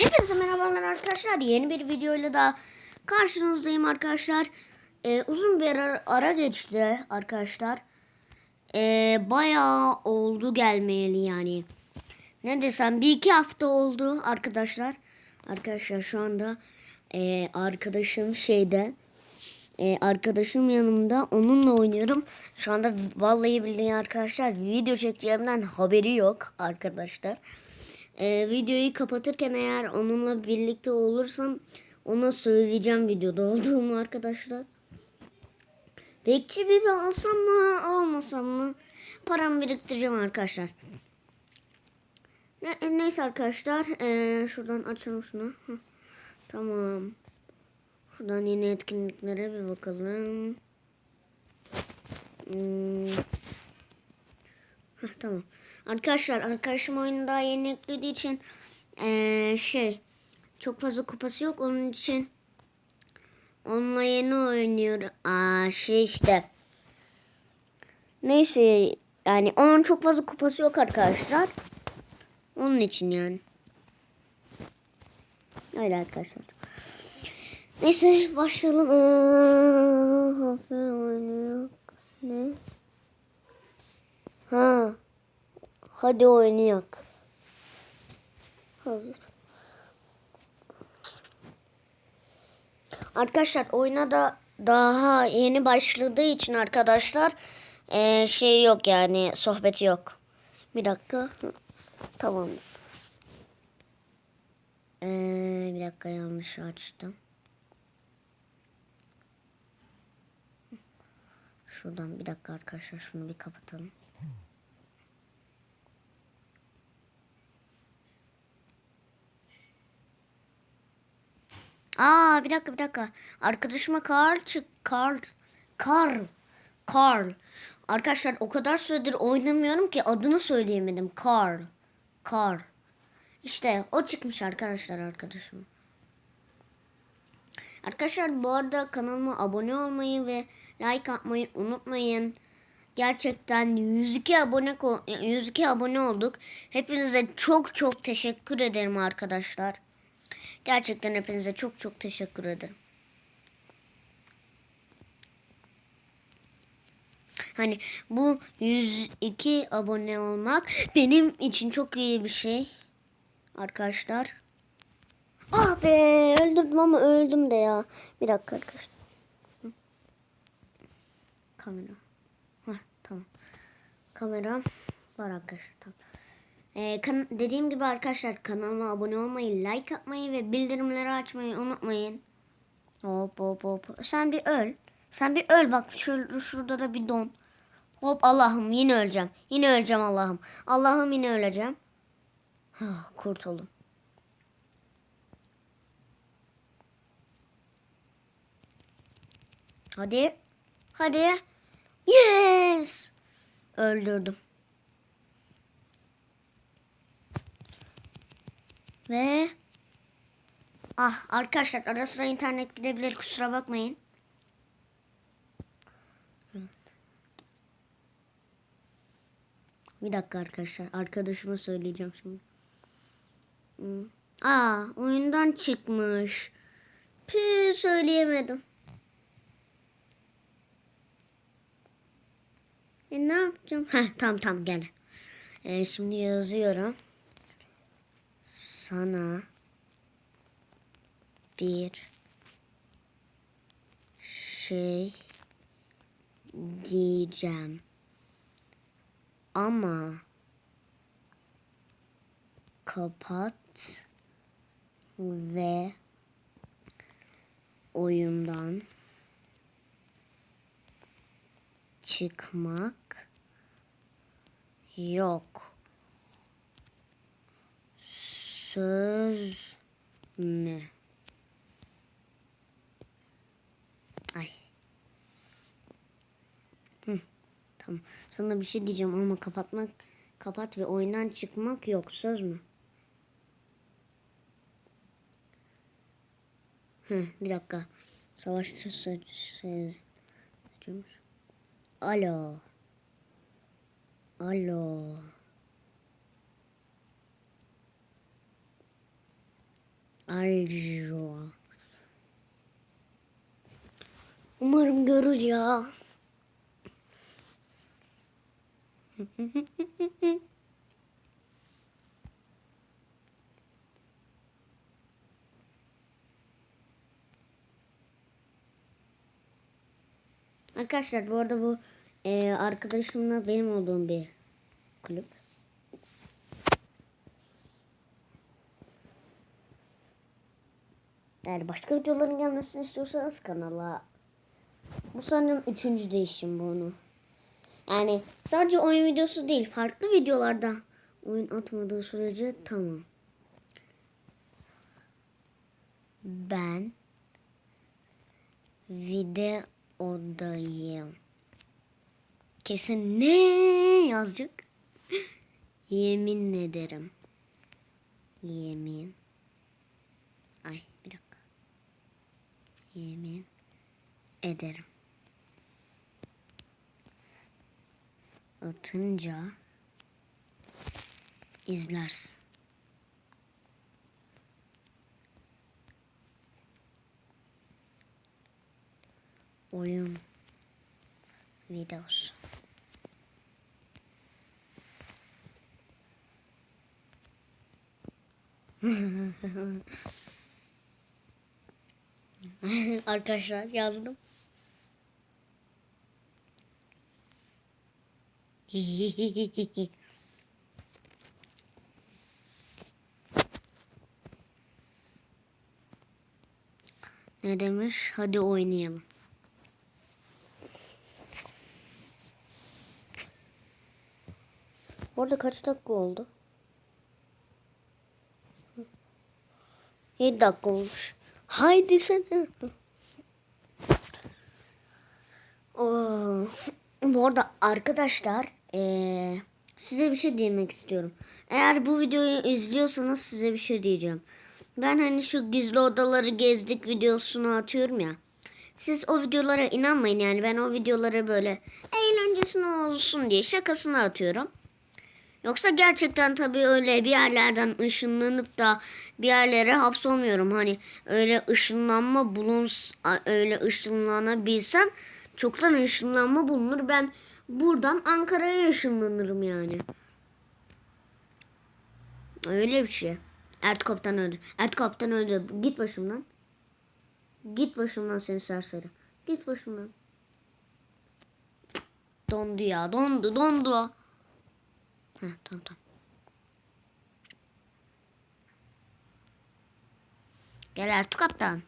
Hepinize merhabalar arkadaşlar. Yeni bir videoyla da karşınızdayım arkadaşlar. Ee, uzun bir ara, geçti arkadaşlar. Ee, bayağı oldu gelmeyeli yani. Ne desem bir iki hafta oldu arkadaşlar. Arkadaşlar şu anda e, arkadaşım şeyde. e, arkadaşım yanımda onunla oynuyorum. Şu anda vallahi billahi arkadaşlar video çekeceğimden haberi yok arkadaşlar. Ee, videoyu kapatırken eğer onunla birlikte olursam ona söyleyeceğim videoda olduğumu arkadaşlar. Bekçi bir alsam mı almasam mı? Param biriktireceğim arkadaşlar. Ne, neyse arkadaşlar. ee, şuradan açalım şunu. Tamam. Şuradan yeni etkinliklere bir bakalım. Hmm. Heh, tamam. Arkadaşlar arkadaşım oyunu daha yeni yüklediği için eee, şey çok fazla kupası yok onun için onunla yeni oynuyor. Aa şey işte. Neyse yani onun çok fazla kupası yok arkadaşlar. Onun için yani. Öyle arkadaşlar. Neyse başlayalım. Ee, oynuyor. Ne? Ha. Hadi oynayak. Hazır. Arkadaşlar oyuna da daha yeni başladığı için arkadaşlar eee, şey yok yani sohbeti yok. Bir dakika. Tamam. Eee, bir dakika yanlış açtım. Şuradan bir dakika arkadaşlar şunu bir kapatalım. Aa bir dakika bir dakika. Arkadaşıma Karl çık Karl Karl Karl. Arkadaşlar o kadar süredir oynamıyorum ki adını söyleyemedim. Karl. Karl. İşte o çıkmış arkadaşlar arkadaşım. Arkadaşlar bu arada kanalıma abone olmayı ve like atmayı unutmayın. Gerçekten 102 abone ko- 102 abone olduk. Hepinize çok çok teşekkür ederim arkadaşlar. Gerçekten hepinize çok çok teşekkür ederim. Hani bu 102 abone olmak benim için çok iyi bir şey. Arkadaşlar. Ah be öldüm ama öldüm de ya. Bir dakika arkadaşlar. Kamera. Heh, tamam. Kamera var arkadaşlar. Tamam. Ee, kan- dediğim gibi arkadaşlar kanalıma abone olmayı, like atmayı ve bildirimleri açmayı unutmayın. Hop hop hop. Sen bir öl. Sen bir öl bak şur- şurada da bir don. Hop Allah'ım yine öleceğim. Yine öleceğim Allah'ım. Allah'ım yine öleceğim. Ah, kurtuldum. Hadi. Hadi. Yes. Öldürdüm. Ve ah arkadaşlar ara sıra internet gidebilir kusura bakmayın. Bir dakika arkadaşlar arkadaşıma söyleyeceğim şimdi. Hmm. Aa oyundan çıkmış. Pü söyleyemedim. E ne yapacağım? Heh tamam tamam gel. E, şimdi yazıyorum sana bir şey diyeceğim. Ama kapat ve oyundan çıkmak yok. Söz mü? Ay. Hı, tamam. Sana bir şey diyeceğim ama kapatmak, kapat ve oyundan çıkmak yok. Söz mü? Hı, bir dakika. Savaşçı söz. söz. Alo. Alo. Arjo. Umarım görür ya. Arkadaşlar bu arada bu e, arkadaşımla benim olduğum bir kulüp. Eğer başka videoların gelmesini istiyorsanız kanala bu sanırım üçüncü değişim bunu. Yani sadece oyun videosu değil farklı videolarda oyun atmadığı sürece tamam. Ben videodayım. Kesin ne yazacak? Yemin ederim. Yemin. Ay. Yemin ederim. Atınca izlersin. Oyun videosu. Arkadaşlar yazdım. ne demiş? Hadi oynayalım. Orada kaç dakika oldu? 7 dakika olmuş. Haydi sen. Oo. Bu arada arkadaşlar eee, size bir şey demek istiyorum. Eğer bu videoyu izliyorsanız size bir şey diyeceğim. Ben hani şu gizli odaları gezdik videosunu atıyorum ya. Siz o videolara inanmayın yani ben o videoları böyle eğlencesine olsun diye şakasına atıyorum. Yoksa gerçekten tabii öyle bir yerlerden ışınlanıp da bir yerlere hapsolmuyorum. Hani öyle ışınlanma buluns öyle ışınlanabilsem çoktan ışınlanma bulunur. Ben buradan Ankara'ya ışınlanırım yani. Öyle bir şey. Ert Kaptan öldü. Ert Kaptan öldü. Git başımdan. Git başımdan seni serseri. Git başımdan. Dondu ya. Dondu. Dondu. Heh, tamam tamam. Gel Ertuğ Kaptan.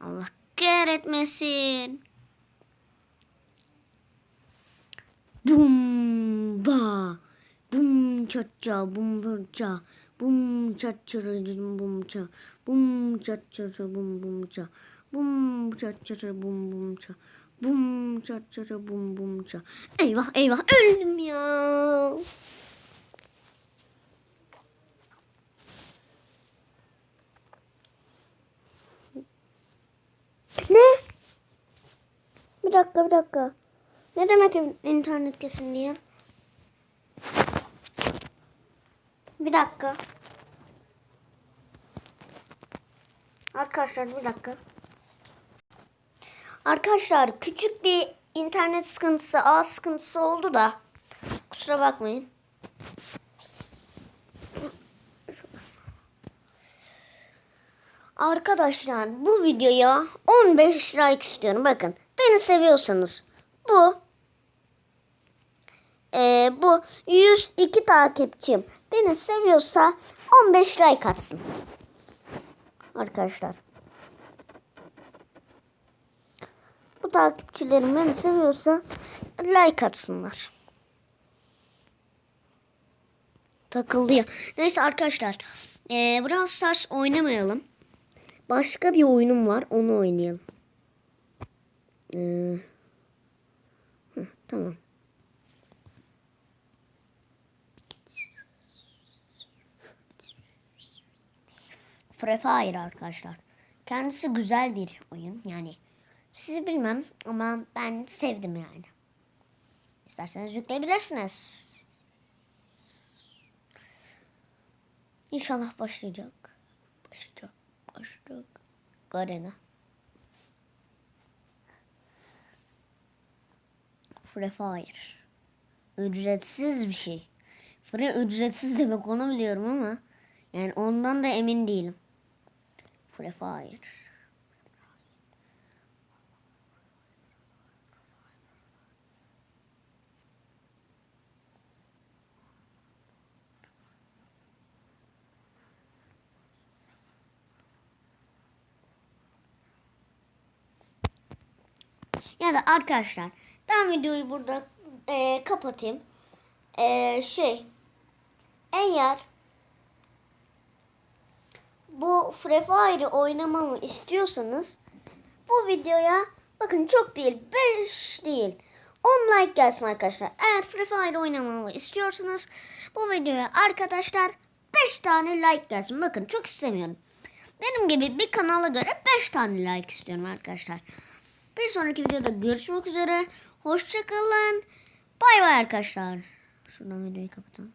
Allah kahretmesin. Bum ba. Bum ça ça bum bum ça. Bum ça ça bum ça. Bum ça ça bum bum ça. Bum ça ça bum bum ça. Bum ça ça bum bum ça. Eyvah eyvah öldüm ya. Ne? Bir dakika bir dakika. Ne demek internet kesildi ya? Bir dakika. Arkadaşlar bir dakika. Arkadaşlar küçük bir internet sıkıntısı, ağ sıkıntısı oldu da. Kusura bakmayın. Arkadaşlar bu videoya 15 like istiyorum. Bakın beni seviyorsanız bu e, bu 102 takipçim beni seviyorsa 15 like atsın. Arkadaşlar. Bu takipçilerim beni seviyorsa like atsınlar. Takıldı ya. Neyse arkadaşlar. E, Brawl Stars oynamayalım. Başka bir oyunum var. Onu oynayalım. Ee, heh, tamam. Free Fire arkadaşlar. Kendisi güzel bir oyun. Yani sizi bilmem ama ben sevdim yani. İsterseniz yükleyebilirsiniz. İnşallah başlayacak. Başlayacak. Başlayacak. Garena. Free Fire. Ücretsiz bir şey. Free ücretsiz demek onu biliyorum ama yani ondan da emin değilim. Free Fire. Ya da arkadaşlar ben videoyu burada e, kapatayım. E, şey eğer bu Free Fire'ı oynamamı istiyorsanız bu videoya bakın çok değil 5 değil 10 like gelsin arkadaşlar. Eğer Free Fire oynamamı istiyorsanız bu videoya arkadaşlar 5 tane like gelsin. Bakın çok istemiyorum. Benim gibi bir kanala göre 5 tane like istiyorum arkadaşlar. Bir sonraki videoda görüşmek üzere. Hoşçakalın. Bay bay arkadaşlar. Şuradan videoyu kapatalım.